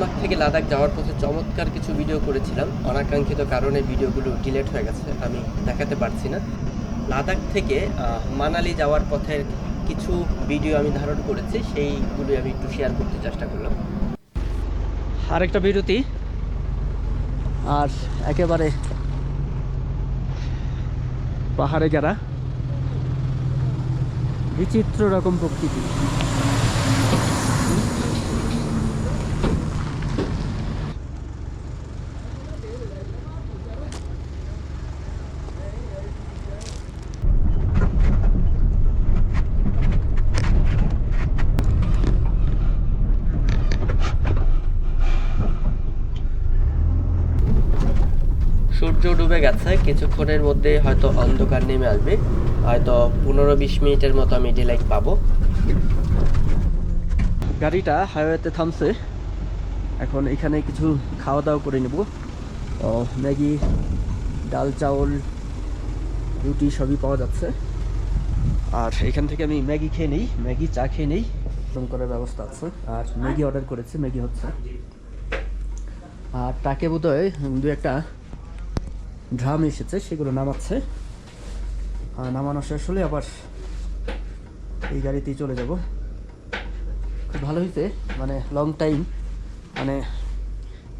আরামবাগ থেকে লাদাখ যাওয়ার পথে চমৎকার কিছু ভিডিও করেছিলাম। অনাকাঙ্ক্ষিত কারণে ভিডিওগুলো ডিলেট হয়ে গেছে, আমি দেখাতে পারছি না। লাদাখ থেকে মানালি যাওয়ার পথের কিছু ভিডিও আমি ধারণ করেছি সেইগুলো আমি একটু শেয়ার করতে চেষ্টা করলাম। আরেকটা বিরতি। আর একেবারে পাহাড়ে যারা, বিচিত্র রকম প্রকৃতি। গেছে, কিছুক্ষণের মধ্যে হয়তো অন্ধকার নেমে আসবে। হয়তো পনেরো বিশ মিনিটের মতো আমি ডিলাইট পাবো। গাড়িটা হাইওয়েতে থামছে। এখন এখানে কিছু খাওয়া দাওয়া করে নেব। ম্যাগি, ডাল, চাউল, রুটি সবই পাওয়া যাচ্ছে। আর এখান থেকে আমি ম্যাগি খেয়ে নিই, ম্যাগি চা খেয়ে নিই। এরকম করার ব্যবস্থা আছে। আর ম্যাগি অর্ডার করেছি, ম্যাগি হচ্ছে। আর তাকে বোধহয় দু একটা ড্রাম এসেছে, সেগুলো নামাচ্ছে। নামানো শেষ হলে আবার এই গাড়িতেই চলে যাব। খুব ভালো হয়েছে মানে লং টাইম মানে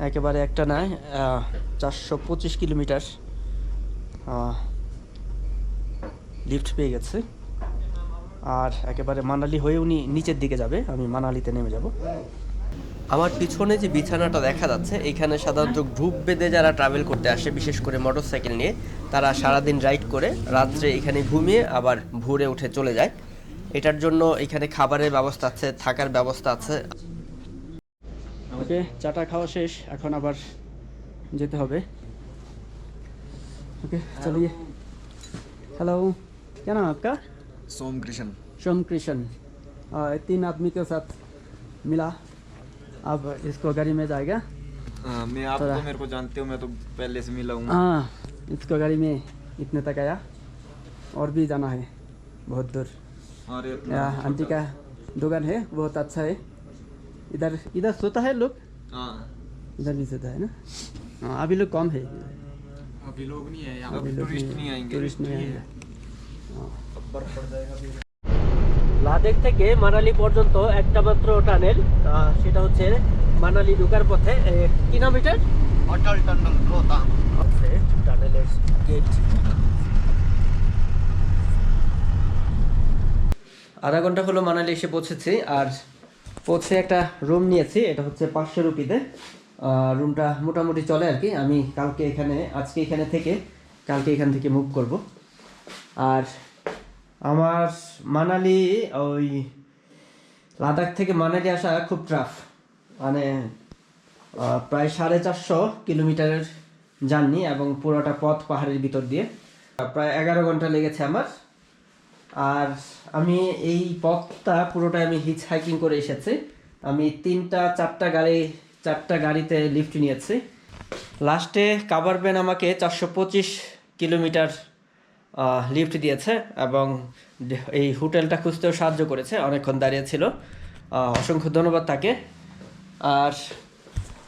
একেবারে একটা না চারশো পঁচিশ কিলোমিটার লিফট পেয়ে গেছে। আর একেবারে মানালি হয়ে উনি নিচের দিকে যাবে, আমি মানালিতে নেমে যাব। আমার পিছনে যে বিছানাটা দেখা যাচ্ছে এখানে সাধারণত গ্রুপ বেঁধে যারা ট্রাভেল করতে আসে বিশেষ করে মোটরসাইকেল নিয়ে তারা সারাদিন রাইড করে রাত্রে এখানে ঘুমিয়ে আবার ভোরে উঠে চলে যায় এটার জন্য এখানে খাবারের ব্যবস্থা আছে থাকার ব্যবস্থা আছে ওকে চাটা খাওয়া শেষ এখন আবার যেতে হবে ओके चलिए हेलो क्या नाम है आपका सोम कृष्ण सोम कृष्ण अ, तीन आदमी के साथ मिला अब इसको गाड़ी में जाएगा हाँ, मैं आप थोड़ा- तो मेरे को जानते हो मैं तो पहले से मिला हूँ। हाँ इसको गाड़ी में इतने तक आया और भी जाना है बहुत दूर। अरे आंटी का दुकान है बहुत अच्छा है। इधर इधर सोता है लोग? हाँ। इधर भी सोता है ना? हाँ, अभी लोग कम है। अभी लोग नहीं है यहाँ टूरिस्ट नहीं आएँगे। टूरिस्ट नहीं आएँगे। লাদেখ থেকে মানালি পর্যন্ত একটা মাত্র টানেল সেটা হচ্ছে মানালি ঢুকার পথে কিলোমিটার অটল টানেল আচ্ছা, টানেলের গেট আধা ঘণ্টা হলো মানালি এসে পৌঁছেছি আর পৌঁছে একটা রুম নিয়েছি এটা হচ্ছে পাঁচশো রুপিতে। রুমটা মোটামুটি চলে আর কি আমি কালকে এখানে আজকে এখানে থেকে কালকে এখান থেকে মুভ করব। আর আমার মানালি ওই লাদাখ থেকে মানালি আসা খুব ট্রাফ মানে প্রায় সাড়ে চারশো কিলোমিটারের জার্নি এবং পুরোটা পথ পাহাড়ের ভিতর দিয়ে। প্রায় এগারো ঘণ্টা লেগেছে আমার। আর আমি এই পথটা পুরোটা আমি হিচ হাইকিং করে এসেছি। আমি তিনটা, চারটা গাড়ি, চারটা গাড়িতে লিফট নিয়েছি। লাস্টে কাভার ব্যান আমাকে চারশো পঁচিশ কিলোমিটার লিফট দিয়েছে এবং এই হোটেলটা খুঁজতেও সাহায্য করেছে, অনেকক্ষণ দাঁড়িয়ে ছিল। অসংখ্য ধন্যবাদ তাকে। আর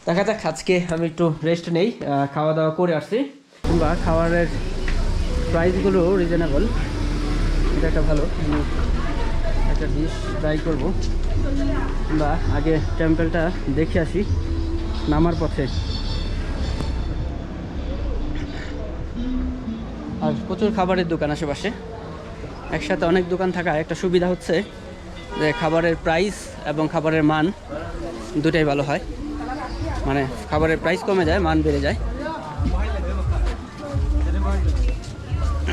দেখা যাক, আজকে আমি একটু রেস্ট নেই খাওয়া দাওয়া করে আসছি। কিংবা খাবারের প্রাইসগুলো রিজনেবল এটা একটা ভালো একটা ডিশ ট্রাই করব। কিংবা আগে টেম্পেলটা দেখে আসি, নামার পথে। আর প্রচুর খাবারের দোকান আশেপাশে। একসাথে অনেক দোকান থাকা একটা সুবিধা হচ্ছে যে খাবারের প্রাইস এবং খাবারের মান দুটাই ভালো হয়। মানে খাবারের প্রাইস কমে যায়, মান বেড়ে যায়।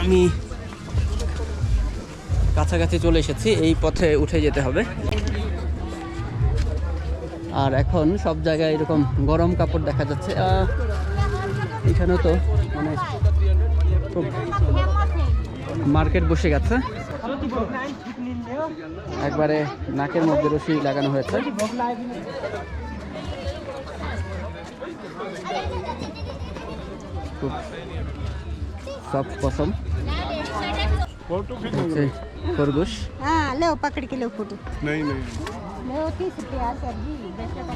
আমি কাছাকাছি চলে এসেছি, এই পথে উঠে যেতে হবে। আর এখন সব জায়গায় এরকম গরম কাপড় দেখা যাচ্ছে। এখানেও তো মানে মার্কেট বসে গেছে একবারে নাকের মধ্যে রশি লাগানো হয়েছে খুব সফট পশম হচ্ছে খরগোশ हाँ लो पकड़ के लो फोटो नहीं नहीं लो तीस रुपया सब्जी दस टका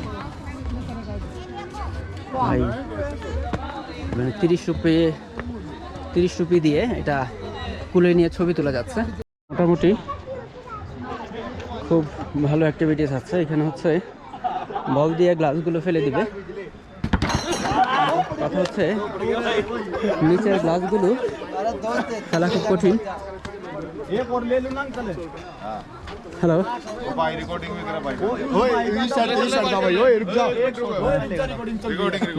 ভাই মানে তিরিশ রুপি তিরিশ রুপি দিয়ে এটা কুলে নিয়ে ছবি তোলা যাচ্ছে মোটামুটি খুব ভালো অ্যাক্টিভিটিস আছে এখানে হচ্ছে বল দিয়ে গ্লাসগুলো ফেলে দিবে কথা হচ্ছে নিচের গ্লাসগুলো খেলা খুব কঠিন হ্যালো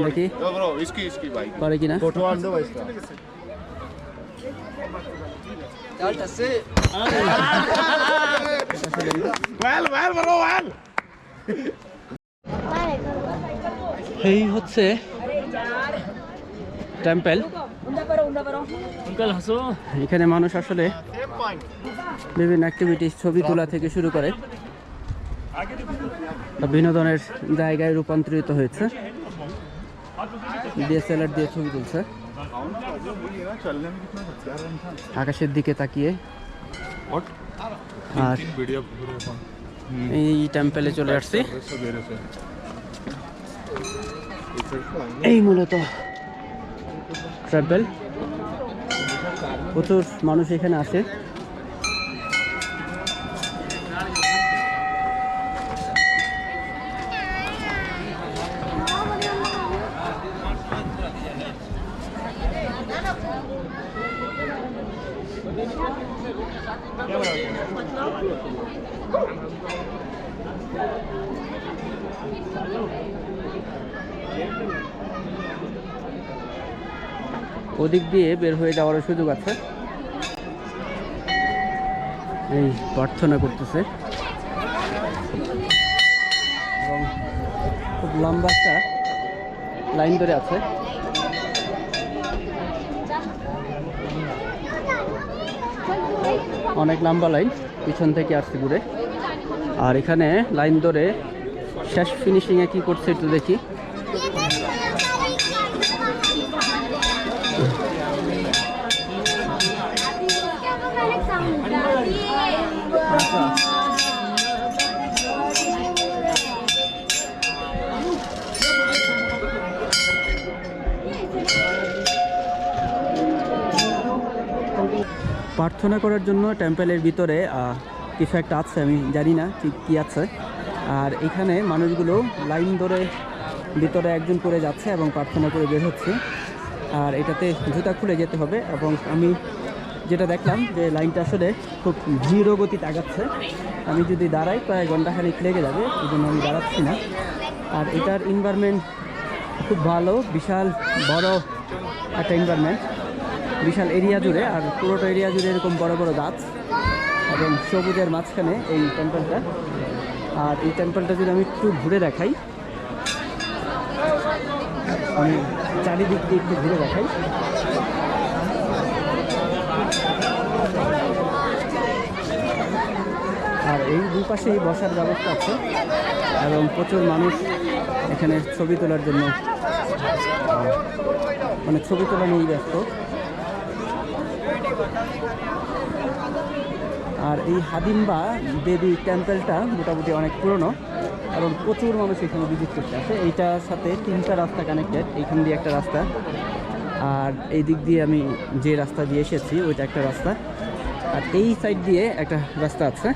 দেখি কিনা Delta হচ্ছে এখানে মানুষ আসলে বিভিন্ন অ্যাক্টিভিটি ছবি তোলা থেকে শুরু করে বিনোদনের জায়গায় রূপান্তরিত হয়েছে। ডিএসএলআর দিয়ে ছবি তুলছে। আকাশের দিকে তাকিয়ে। আর এই টেম্পেলে চলে আসছি। এই মূলত ট্রাভেল প্রচুর মানুষ এখানে আসে। ওদিক দিয়ে বের হয়ে যাওয়ার সুযোগ আছে। এই প্রার্থনা করতেছে। এবং খুব লম্বা একটা লাইন ধরে আছে। অনেক লম্বা লাইন, পিছন থেকে আসছে ঘুরে আর এখানে লাইন ধরে শেষ ফিনিশিংয়ে কি করছে একটু দেখি। প্রার্থনা করার জন্য টেম্পেলের ভিতরে কিছু একটা আছে, আমি জানি না ঠিক কী আছে। আর এখানে মানুষগুলো লাইন ধরে ভিতরে একজন করে যাচ্ছে এবং প্রার্থনা করে বের হচ্ছে। আর এটাতে জুতা খুলে যেতে হবে এবং আমি যেটা দেখলাম যে লাইনটা আসলে খুব ধীর গতিতে আগাচ্ছে। আমি যদি দাঁড়াই, প্রায় ঘন্টাখানিক লেগে যাবে এই জন্য আমি দাঁড়াচ্ছি না। আর এটার এনভায়রনমেন্ট খুব ভালো, বিশাল, বড় একটা এনভায়রনমেন্ট বিশাল এরিয়া জুড়ে আর পুরোটা এরিয়া জুড়ে এরকম বড় বড় গাছ এবং সবুজের মাঝখানে এই টেম্পলটা আর এই টেম্পলটা যদি আমি একটু ঘুরে দেখাই, আমি চারিদিক দিয়ে একটু ঘুরে দেখাই। আর এই দুপাশেই বসার ব্যবস্থা আছে এবং প্রচুর মানুষ এখানে ছবি তোলার জন্য মানে ছবি তোলা নিয়েই ব্যস্ত। আর এই হাদিম্বা দেবী টেম্পলটা মোটামুটি অনেক পুরনো, কারণ প্রচুর মানুষ এখানে ভিজিট করতে আসে। এইটার সাথে তিনটা রাস্তা কানেক্টেড এইখান দিয়ে একটা রাস্তা। আর এই দিক দিয়ে আমি যে রাস্তা দিয়ে এসেছি, ওইটা একটা রাস্তা। আর এই সাইড দিয়ে একটা রাস্তা আছে।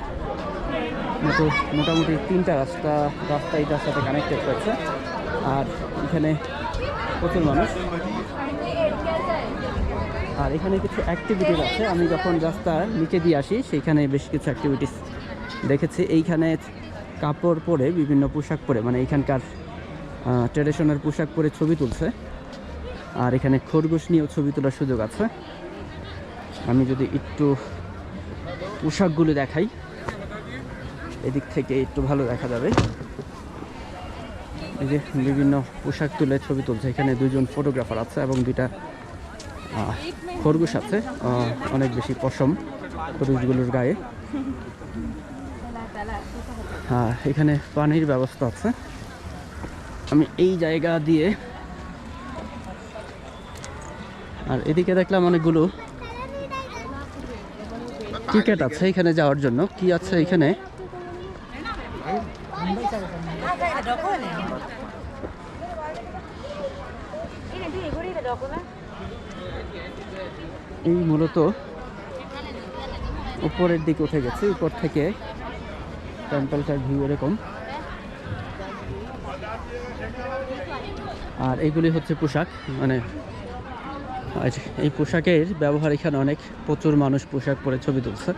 মতো মোটামুটি তিনটা রাস্তা রাস্তা এটার সাথে কানেক্টেড করছে। আর এখানে প্রচুর মানুষ। আর এখানে কিছু অ্যাক্টিভিটিস আছে। আমি যখন রাস্তার নিচে দিয়ে আসি সেইখানে বেশ কিছু অ্যাক্টিভিটিস দেখেছি। এইখানে কাপড় পরে বিভিন্ন পোশাক পরে মানে এইখানকার ট্রেডিশনাল পোশাক পরে ছবি তুলছে। আর এখানে খরগোশ নিয়েও ছবি তোলার সুযোগ আছে। আমি যদি একটু পোশাকগুলো দেখাই এদিক থেকে একটু ভালো দেখা যাবে। এই যে বিভিন্ন পোশাক তুলে ছবি তুলছে। এখানে দুজন ফটোগ্রাফার আছে এবং আহ, খরগোশ আছে অনেক বেশি পশম খরগোশগুলোর গায়ে। হ্যাঁ এখানে পানির ব্যবস্থা আছে। আমি এই জায়গা দিয়ে আর এদিকে দেখলাম অনেকগুলো টিকিট আছে এখানে যাওয়ার জন্য। কি আছে এখানে? এই মূলত উপরের দিকে উঠে গেছে, উপর থেকে টেম্পলটার ভিউ এরকম। আর এগুলি হচ্ছে পোশাক মানে এই পোশাকের ব্যবহার এখানে অনেক, প্রচুর মানুষ পোশাক পরে ছবি তুলছে।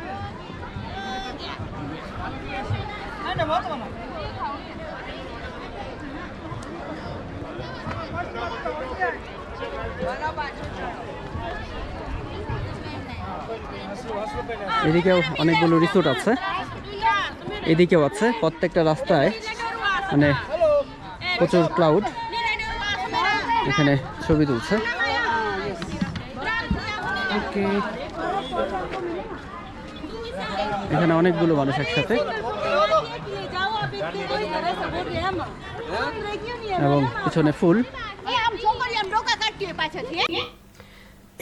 এদিকেও অনেকগুলো রিসোর্ট আছে। এদিকেও আছে প্রত্যেকটা রাস্তায় মানে প্রচুর ক্লাউড এখানে ছবি তুলছে। এখানে অনেকগুলো মানুষ একসাথে। এবং পিছনে ফুল।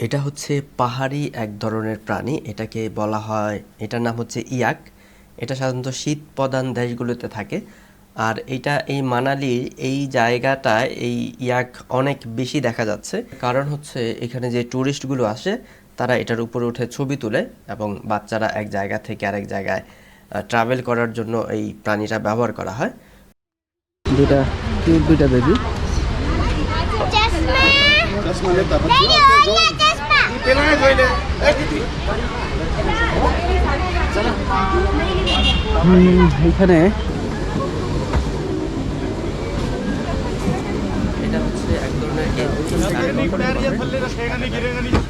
এটা হচ্ছে পাহাড়ি এক ধরনের প্রাণী এটাকে বলা হয় এটার নাম হচ্ছে ইয়াক। এটা সাধারণত শীত প্রধান দেশগুলোতে থাকে। আর এটা এই মানালির এই জায়গাটায় এই ইয়াক অনেক বেশি দেখা যাচ্ছে। কারণ হচ্ছে এখানে যে ট্যুরিস্টগুলো আসে তারা এটার উপরে উঠে ছবি তুলে এবং বাচ্চারা এক জায়গা থেকে আরেক জায়গায় ট্রাভেল করার জন্য এই প্রাণীটা ব্যবহার করা হয়। দুটা কিউট এখানে এটা হচ্ছে এক ধরনের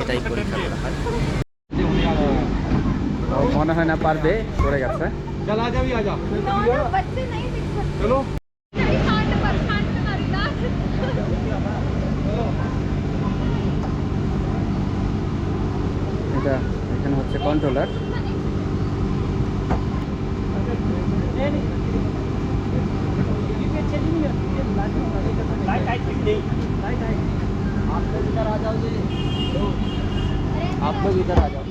এটাই পরীক্ষা করা হয়। ও মনে হয় না পারবে পড়ে গেছে। चल কন্ট্রোলার आप लोग इधर आ जाओ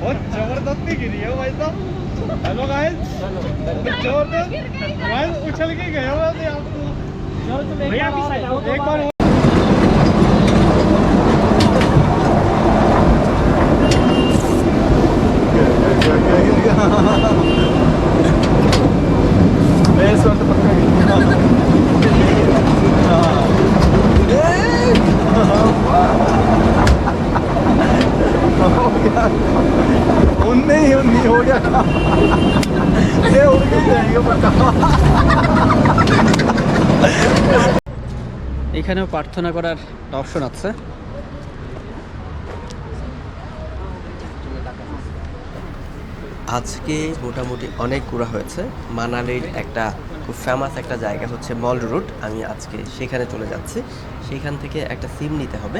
बहुत जबरदस्त गिरी है भाई साहब हेलो गाइस जबरदस्त गाइस उछल के गए हो तो आपको भैया एक बार 내 এখানেও প্রার্থনা করার অপশন আছে। আজকে মোটামুটি অনেক ঘোরা হয়েছে। মানালির একটা খুব ফেমাস একটা জায়গা হচ্ছে মল রুট আমি আজকে সেখানে চলে যাচ্ছি। সেখান থেকে একটা সিম নিতে হবে।